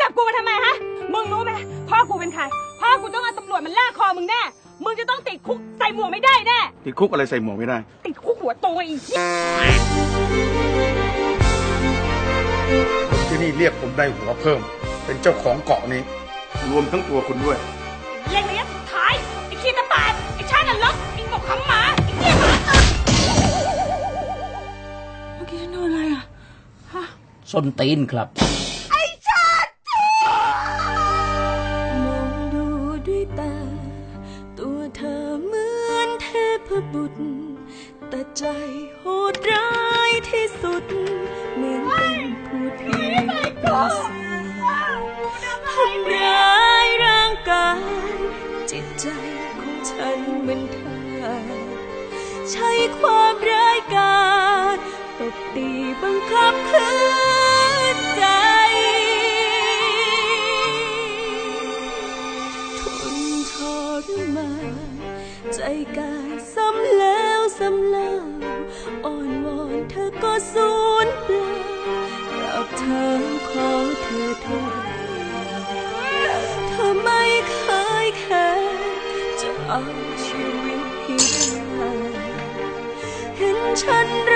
จับกูมาทำไมฮะ มึงรู้ไหมพ่อกูเป็นใคร พ่อกูต้องเอาตำรวจมันลากคอมึงแน่ มึงจะต้องติดคุกใส่หมวกไม่ได้แน่ ติดคุกอะไรใส่หมวกไม่ได้ ติดคุกหัวโตอีกคนที่นี่เรียกผมได้หัวเพิ่ม เป็นเจ้าของเกาะนี้ รวมทั้งตัวคุณด้วย เล็งระยะสุดท้าย ไอ้ขี้ตะปาดไอ้ชาตินรกไอ้หมกขำหมา ไอ้เหี้ยหมาเมื่อกี้ฉันโดนอะไรอะ ฮะ ส้นตีนครับ บุตร แต่ใจโหดร้ายที่สุด เหมือนเป็นผู้ที่ก่อเสือทำร้ายร่างกาย จิตใจของฉันเหมือนเธอใช้ความร้ายกาจตบตีบังคับขืนใจทนทรมานใจกาย ธอเธอเธอไม่เคยแค่จะเอาชีวิตให้ได้เห็นฉัน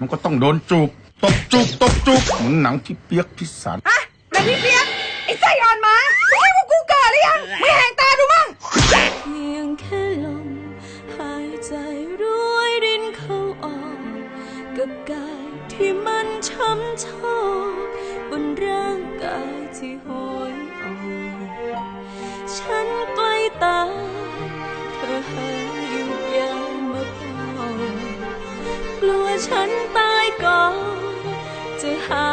มันก็ต้องโดนจูบตบจูบตบจูบเหมือนหนังพี่เปียกพิสารฮะนายพี่เปียกไอ้ไส้อ่อนหมามึงคิดว่ากูเกิดหรือยังไม่แหงตาดูมั่งเพียงแค่ลมหายใจรวยรินเข้าออกกับกายที่มันช้ำชอกบนร่างกายที่โห ฉันตายก่อนจะหา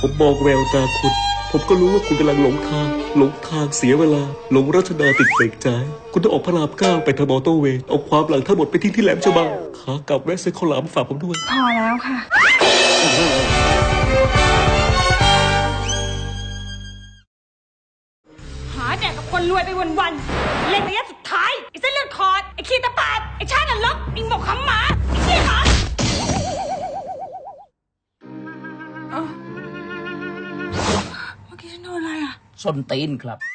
ผมมองแววตาคุณ ผมก็รู้ว่าคุณกำลังหลงทาง หลงทางเสียเวลา หลงรัชดาติดเบรกใจายคุณต้องออกพระรามเก้าไปทางมอเตอร์เวย์เอาความหลังทั้งหมดไปทิ้งที่แหลมฉบังขากลับแวะซื้อข้าวหลามฝากผมด้วย พอแล้วค่ะ หาแดกกับคนรวยไปวันๆเล็งระยะสุดท้ายไอ้เส้นเลือดคอดไอ้ขี้ตะปาดไอ้ชาตินรกไอ้หมกขำหมา ส้นตีนครับ